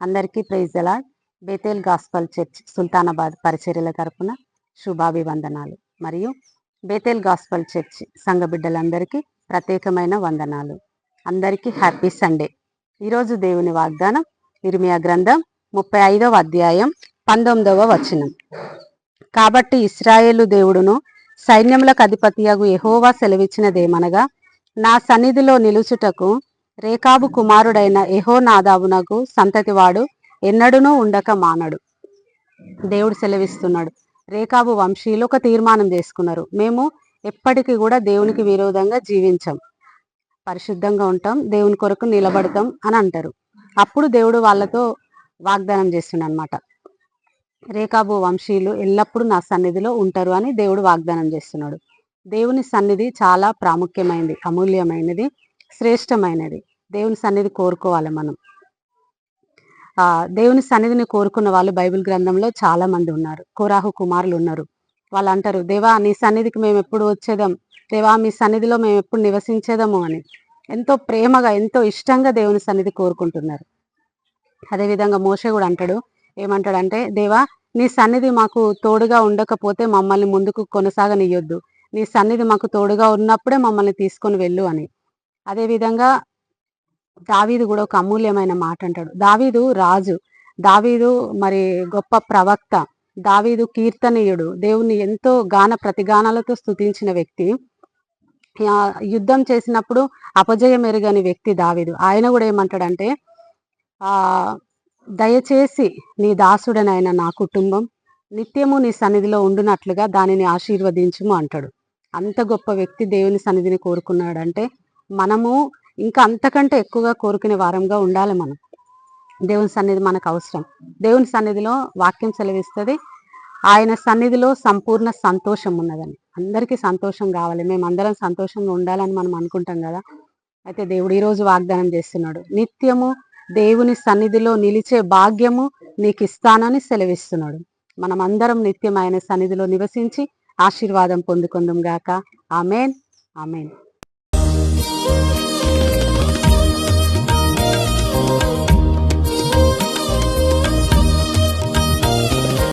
అందరికీ ప్రైజ్ ఎలా? Bethel gospel church Sultanabad పరిచర్యల తరపున శుభాభివందనాలు. మరియు బేతేల్ గాస్పల్ చర్చ్ సంఘ బిడ్డలందరికీ ప్రత్యేకమైన వందనాలు. అందరికీ హ్యాపీ సండే. ఈరోజు దేవుని వాగ్దానం ఇర్మియా గ్రంథం ముప్పై ఐదవ అధ్యాయం పంతొమ్మిదవ వచనం. కాబట్టి ఇస్రాయేలు దేవుడును సైన్యములకు అధిపతియగు ఎహోవా సెలవిచ్చినదేమనగా నా సన్నిధిలో నిలుచుటకు రేకాబు కుమారుడైన ఎహోనాదాబునకు సంతతివాడు ఎన్నడూనూ ఉండక మానడు. దేవుడు సెలవిస్తున్నాడు. రేకాబు వంశీయులు ఒక తీర్మానం చేసుకున్నారు. మేము ఎప్పటికీ కూడా దేవునికి విరోధంగా జీవించం. పరిశుద్ధంగా ఉంటాం. దేవుని కొరకు నిలబడతాం అని అంటారు. అప్పుడు దేవుడు వాళ్ళతో వాగ్దానం చేస్తుండనమాట అనమాట వంశీయులు ఎల్లప్పుడూ నా సన్నిధిలో ఉంటారు అని దేవుడు వాగ్దానం చేస్తున్నాడు. దేవుని సన్నిధి చాలా ప్రాముఖ్యమైనది అమూల్యమైనది శ్రేష్టమైనది. దేవుని సన్నిధి కోరుకోవాలి మనం. ఆ దేవుని సన్నిధిని కోరుకున్న వాళ్ళు బైబిల్ గ్రంథంలో చాలా మంది ఉన్నారు. కోరాహు కుమారులు ఉన్నారు. వాళ్ళు అంటారు దేవా నీ సన్నిధికి మేము ఎప్పుడు వచ్చేదాం? దేవా మీ సన్నిధిలో మేము ఎప్పుడు నివసించేదాము? అని. ఎంతో ప్రేమగా ఎంతో ఇష్టంగా దేవుని సన్నిధి కోరుకుంటున్నారు. అదేవిధంగా మోస కూడా అంటాడు ఏమంటాడంటే దేవా నీ సన్నిధి మాకు తోడుగా ఉండకపోతే మమ్మల్ని ముందుకు కొనసాగనియొద్దు. నీ సన్నిధి మాకు తోడుగా ఉన్నప్పుడే మమ్మల్ని తీసుకొని వెళ్ళు అని. అదేవిధంగా దావీదు కూడా ఒక అమూల్యమైన మాట అంటాడు. దావీదు రాజు. దావీదు మరి గొప్ప ప్రవక్త. దావీదు కీర్తనీయుడు. దేవుని ఎంతో గాన ప్రతిగానాలతో స్థుతించిన వ్యక్తి. యుద్ధం చేసినప్పుడు అపజయం ఎరుగని వ్యక్తి దావీదు. ఆయన కూడా ఏమంటాడంటే ఆ దయచేసి నీ దాసుడనైన నా కుటుంబం నిత్యము నీ సన్నిధిలో ఉండునట్లుగా దానిని ఆశీర్వదించుము అంటాడు. అంత గొప్ప వ్యక్తి దేవుని సన్నిధిని కోరుకున్నాడంటే మనము ఇంకా అంతకంటే ఎక్కువగా కోరుకునే వారంగా ఉండాలి మనం. దేవుని సన్నిధి మనకు అవసరం. దేవుని సన్నిధిలో వాక్యం సెలవిస్తుంది. ఆయన సన్నిధిలో సంపూర్ణ సంతోషం ఉన్నదని. అందరికీ సంతోషం కావాలి. మేము అందరం సంతోషంగా ఉండాలని మనం అనుకుంటాం కదా. అయితే దేవుడు ఈరోజు వాగ్దానం చేస్తున్నాడు. నిత్యము దేవుని సన్నిధిలో నిలిచే భాగ్యము నీకు ఇస్తానని సెలవిస్తున్నాడు. మనం అందరం నిత్యం ఆయన సన్నిధిలో నివసించి ఆశీర్వాదం పొందుకుందాం గాక. ఆమెన్. ఆమెన్.